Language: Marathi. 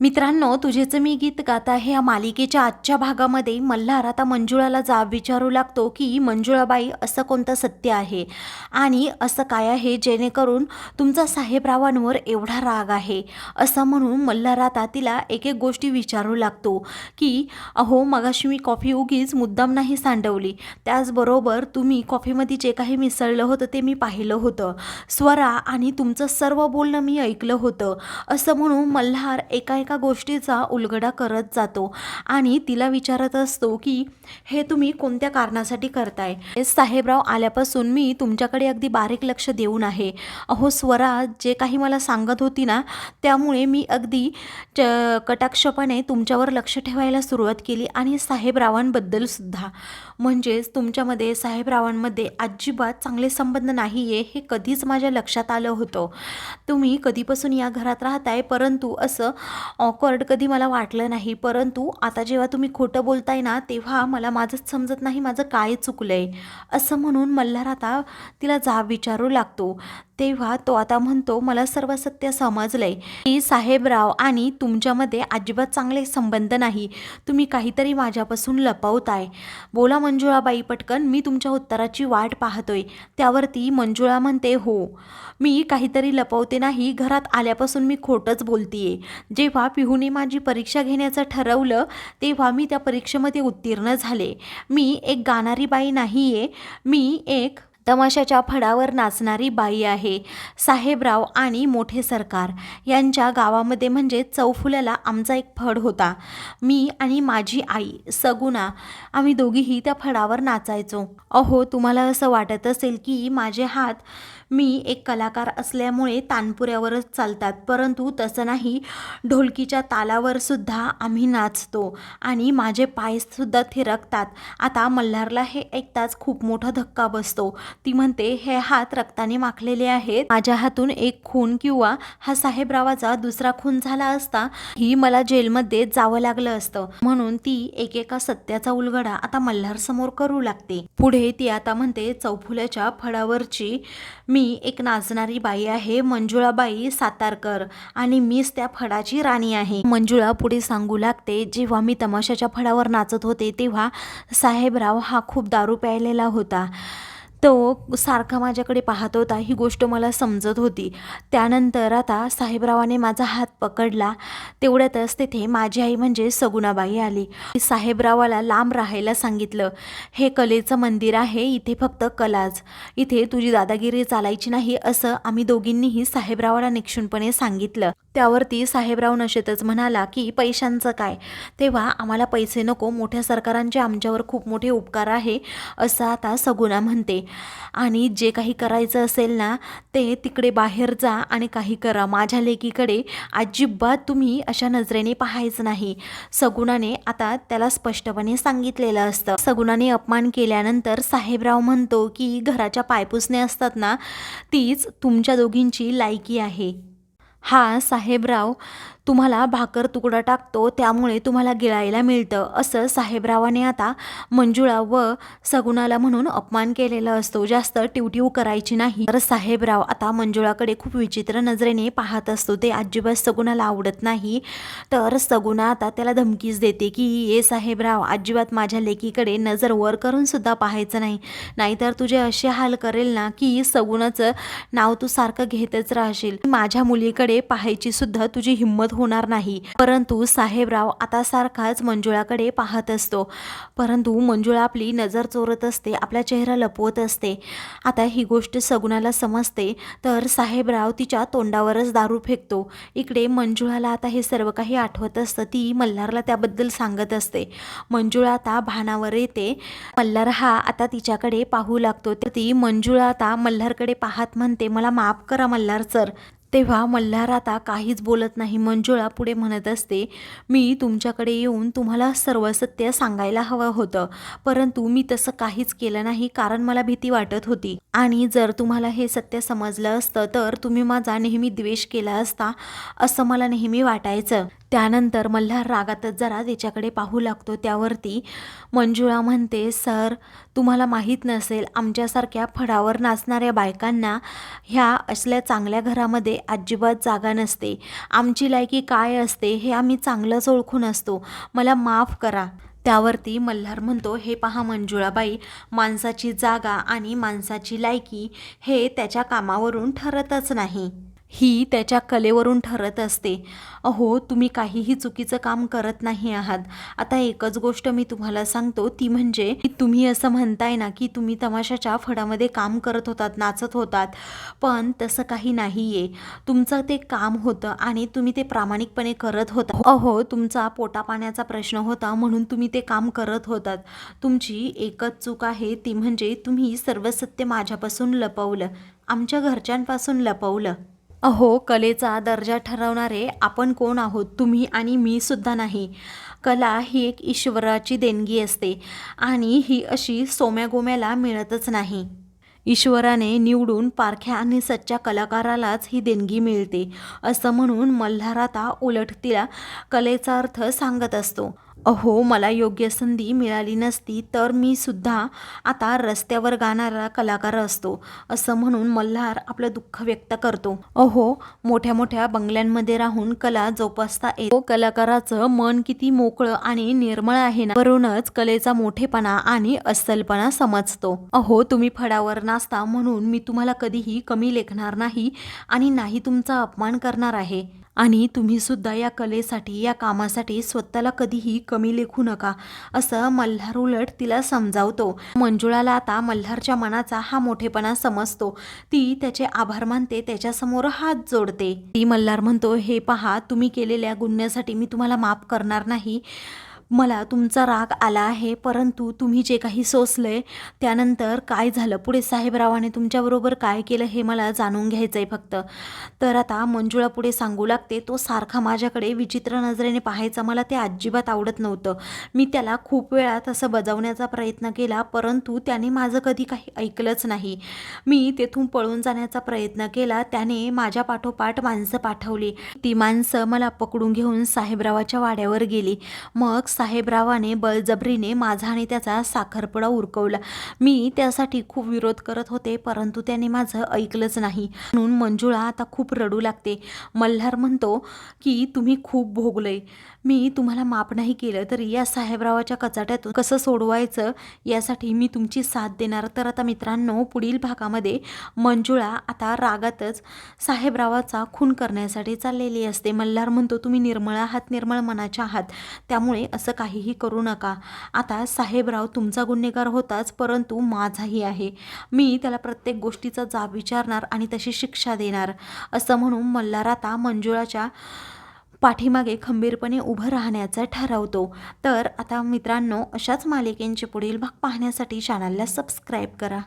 मित्रांनो तुझेच मी गीत गात आहे या मालिकेच्या आजच्या भागामध्ये मल्हार आता मंजुळाला जाब विचारू लागतो की मंजुळाबाई असं कोणतं सत्य आहे? आणि असं काय आहे जेणेकरून तुमचा साहेबरावांवर एवढा राग आहे? असं म्हणून मल्हार आता तिला एक एक गोष्टी विचारू लागतो की अहो मगाशी मी कॉफी उगीच मुद्दाम नाही सांडवली. त्याचबरोबर तुम्ही कॉफीमध्ये जे काही मिसळलं होतं ते मी पाहिलं होतं. स्वरा आणि तुमचं सर्व बोलणं मी ऐकलं होतं. असं म्हणून मल्हार एका एका गोष्टीचा उलगडा करत जातो आणि तिला विचारत असतो की हे तुम्ही कोणत्या कारणासाठी करताय? हे साहेबराव आल्यापासून मी तुमच्याकडे अगदी बारीक लक्ष देऊन आहे. अहो स्वरा जे काही मला सांगत होती ना त्यामुळे मी अगदी च कटाक्षपणे तुमच्यावर लक्ष ठेवायला सुरुवात केली आणि साहेबरावांबद्दल सुद्धा. म्हणजेच तुमच्यामध्ये साहेबरावांमध्ये अजिबात चांगले संबंध नाही आहे हे कधीच माझ्या लक्षात आलं होतं. तुम्ही कधीपासून या घरात राहताय परंतु असं ऑकवर्ड कधी मला वाटलं नाही. परंतु आता जेव्हा तुम्ही खोटं बोलताय ना तेव्हा मला माझंच समजत नाही माझं काय चुकलं आहे असं म्हणून मल्हार आता तिला जाब विचारू लागतो. तेव्हा तो आता म्हणतो मला सर्व सत्य समजलंय. की साहेबराव आणि तुमच्यामध्ये अजिबात चांगले संबंध नाही. तुम्ही काहीतरी माझ्यापासून लपवताय. बोला मंजुळाबाई पटकन मी तुमच्या उत्तराची वाट पाहतोय. त्यावरती मंजुळा म्हणते हो. मी काहीतरी लपवते नाही. घरात आल्यापासून मी खोटंच बोलतीये. जेव्हा पिहूने माझी परीक्षा घेण्याचं ठरवलं तेव्हा मी त्या परीक्षेमध्ये उत्तीर्ण झाले. मी एक गाणारी बाई नाही आहे मी एक तमाशाच्या फडावर नाचणारी बाई आहे. साहेबराव आणि मोठे सरकार यांच्या गावामध्ये म्हणजे चौफुल्याला आमचा एक फड होता. मी आणि माझी आई सगुणा आम्ही दोघीही त्या फडावर नाचायचो. अहो तुम्हाला असं वाटत असेल की माझे हात मी एक कलाकार असल्यामुळे तानपुऱ्यावरच चालतात. परंतु तसं नाही. ढोलकीच्या तालावर सुद्धा आम्ही नाचतो आणि माझे पायसुद्धा थिरकतात. आता मल्हारला हे ऐकताच खूप मोठा धक्का बसतो. ती म्हणते हे हात रक्ताने माखलेले आहेत. माझ्या हातून एक खून किंवा हा साहेबरावाचा दुसरा खून झाला असता ही मला जेलमध्ये जावं लागलं असतं. म्हणून ती एकेका सत्याचा उलगडा आता मल्हार समोर करू लागते. पुढे ती आता म्हणते चौफुल्याच्या फळावरची मी मी एक नाचणारी बाई आहे मंजुळाबाई सातारकर आणि मीच त्या फडाची राणी आहे. मंजुळा पुढे सांगू लागते जेव्हा मी तमाशाच्या फडावर नाचत होते तेव्हा साहेबराव हा खूप दारू प्यायलेला होता. तो सारखा माझ्याकडे पाहत होता. ही गोष्ट मला समजत होती. त्यानंतर आता साहेबरावाने माझा हात पकडला. तेवढ्यातच तिथे माझी आई म्हणजे सगुणाबाई आली. साहेबरावाला लांब राहायला सांगितलं. हे कलेचं मंदिर आहे. इथे फक्त कलाच. इथे तुझी दादागिरी चालायची नाही असं आम्ही दोघींनीही साहेबरावाला निक्षूनपणे सांगितलं. त्यावरती साहेबराव नशेतच म्हणाला की पैशांचं काय? तेव्हा आम्हाला पैसे नको मोठ्या सरकारांचे आमच्यावर खूप मोठे उपकार आहे असं आता सगुणा म्हणते. आणि जे काही करायचं असेल ना ते तिकडे बाहेर जा आणि काही करा. माझ्या लेकीकडे अजिबात तुम्ही अशा नजरेने पाहायचं नाही. सगुणाने आता त्याला स्पष्टपणे सांगितलेलं असतं. सगुणाने अपमान केल्यानंतर साहेबराव म्हणतो की घराच्या पायपुसणे असतात ना तीच तुमच्या दोघींची लायकी आहे. हा साहेबराव तुम्हाला भाकर तुकडा टाकतो त्यामुळे तुम्हाला गिळायला मिळतं असं साहेबरावाने आता मंजुळा व सगुणाला म्हणून अपमान केलेला असतो. जास्त टिवटिव करायची नाही. तर साहेबराव आता मंजुळाकडे खूप विचित्र नजरेने पाहत असतो. ते अजिबात सगुणाला आवडत नाही. तर सगुणा आता त्याला धमकीच देते की ये साहेबराव अजिबात माझ्या लेकीकडे नजर वर करून सुद्धा पाहायचं नाही. नाहीतर तुझे असे हाल करेल ना की सगुणाचं नाव तू सारखं घेतच राहशील. माझ्या मुलीकडे पाहायची सुद्धा तुझी हिंमत होणार नाही. परंतु साहेबराव आता सारखाच मंजुळाकडे पाहत असतो. परंतु मंजुळा आपली नजर चोरत असते आपला चेहरा लपवत असते. आता ही गोष्ट सगुणाला समजते तर साहेबराव तिच्या तोंडावरच दारू फेकतो. इकडे मंजुळाला आता हे सर्व काही आठवत असतं ती मल्हारला त्याबद्दल सांगत असते. मंजुळा आता भानावर येते. मल्हार हा आता तिच्याकडे पाहू लागतो. तर ती मंजुळा आता मल्हारकडे पाहत म्हणते मला माफ करा मल्हार सर. तेव्हा मल्हार आता काहीच बोलत नाही. मंजुळा पुढे म्हणत असते मी तुमच्याकडे येऊन तुम्हाला सर्व सत्य सांगायला हवं होतं. परंतु मी तसं काहीच केलं नाही कारण मला भीती वाटत होती. आणि जर तुम्हाला हे सत्य समजलं असतं तर तुम्ही माझा नेहमी द्वेष केला असता असं मला नेहमी वाटायचं. त्यानंतर मल्हार रागातच जरा तिच्याकडे पाहू लागतो. त्यावरती मंजुळा म्हणते सर तुम्हाला माहीत नसेल आमच्यासारख्या फडावर नाचणाऱ्या बायकांना ह्या असल्या चांगल्या घरामध्ये अजिबात जागा नसते. आमची लायकी काय असते हे आम्ही चांगलंच ओळखून असतो. मला माफ करा. त्यावरती मल्हार म्हणतो हे पहा मंजुळाबाई माणसाची जागा आणि माणसाची लायकी हे त्याच्या कामावरून ठरतच नाही. ही त्याच्या कलेवरून ठरत असते. अहो तुम्ही काहीही चुकीचं काम करत नाही आहात. आता एकच गोष्ट मी तुम्हाला सांगतो ती म्हणजे तुम्ही असं म्हणताय ना की तुम्ही तमाशाच्या फडामध्ये काम करत होतात नाचत होतात. पण तसं काही नाही आहे तुमचं ते काम होतं आणि तुम्ही ते प्रामाणिकपणे करत होता. अहो तुमचा पोटापाण्याचा प्रश्न होता म्हणून तुम्ही ते काम करत होतात. तुमची एकच चूक आहे ती म्हणजे तुम्ही सर्व सत्य माझ्यापासून लपवलं. आमच्या घरच्यांपासून लपवलं. अहो कलेचा दर्जा ठरवणारे आपण कोण आहोत? तुम्ही आणि मी सुद्धा नाही. कला ही एक ईश्वराची देणगी असते आणि ही अशी सोम्या गोम्याला मिळतच नाही. ईश्वराने निवडून पारख्या आणि सच्च्या कलाकारालाच ही देणगी मिळते असं म्हणून मल्हार आता उलट तिला कलेचा अर्थ सांगत असतो. अहो मला योग्य संधी मिळाली नसती तर मी सुद्धा आता रस्त्यावर गाणारा कलाकार असतो असं म्हणून मल्हार आपलं दुःख व्यक्त करतो. अहो मोठ्या मोठ्या बंगल्यांमध्ये राहून कला जोपासता येतो. कलाकाराचं मन किती मोकळं आणि निर्मळ आहे ना वरूनच कलेचा मोठेपणा आणि अस्सलपणा समजतो. अहो तुम्ही फडावर नाचता म्हणून मी तुम्हाला कधीही कमी लेखणार नाही आणि नाही तुमचा अपमान करणार आहे. आणि तुम्ही सुद्धा या कलेसाठी या कामासाठी स्वतःला कधीही कमी लेखू नका असं मल्हार उलट तिला समजावतो. मंजुळाला आता मल्हारच्या मनाचा हा मोठेपणा समजतो. ती त्याचे आभार मानते त्याच्यासमोर हात जोडते. ती मल्हार म्हणतो हे पहा तुम्ही केलेल्या गुन्ह्यासाठी मी तुम्हाला माफ करणार नाही. मला तुमचा राग आला आहे परंतु तुम्ही जे काही सोसलंय त्यानंतर काय झालं? पुढे साहेबरावाने तुमच्याबरोबर काय केलं हे मला जाणून घ्यायचं आहे फक्त. तर आता मंजुळा पुढे सांगू लागते तो सारखा माझ्याकडे विचित्र नजरेने पाहायचा मला ते अजिबात आवडत नव्हतं. मी त्याला खूप वेळा तसं बजावण्याचा प्रयत्न केला परंतु त्याने माझं कधी काही ऐकलंच नाही. मी तेथून पळून जाण्याचा प्रयत्न केला त्याने माझ्या पाठोपाठ माणसं पाठवली. ती माणसं मला पकडून घेऊन साहेबरावाच्या वाड्यावर गेली. मग साहेबरावाने बळजबरीने माझा आणि त्याचा साखरपुडा उरकवला. मी त्यासाठी खूप विरोध करत होते परंतु त्याने माझं ऐकलंच नाही. म्हणून मंजुळा आता खूप रडू लागते. मल्हार म्हणतो की तुम्ही खूप भोगलंय. मी तुम्हाला माफ नाही केलं तर या साहेबरावाच्या कचाट्यातून कसं सोडवायचं यासाठी मी तुमची साथ देणार. तर आता मित्रांनो पुढील भागामध्ये मंजुळा आता रागातच साहेबरावाचा खून करण्यासाठी चाललेली असते. मल्हार म्हणतो तुम्ही निर्मळ आहात निर्मळ मनाच्या आहात. त्यामुळे असं काहीही करू नका. आता साहेबराव तुमचा गुन्हेगार होताच परंतु माझाही आहे. मी त्याला प्रत्येक गोष्टीचा जाब विचारणार आणि तशी शिक्षा देणार. असं म्हणून मल्हार आता मंजुळाच्या पाठीमागे खंबीरपणे उभं राहण्याचं ठरवतो. तर आता मित्रांनो अशाच मालिकेंचे पुढील भाग पाहण्यासाठी चॅनलला सबस्क्राईब करा.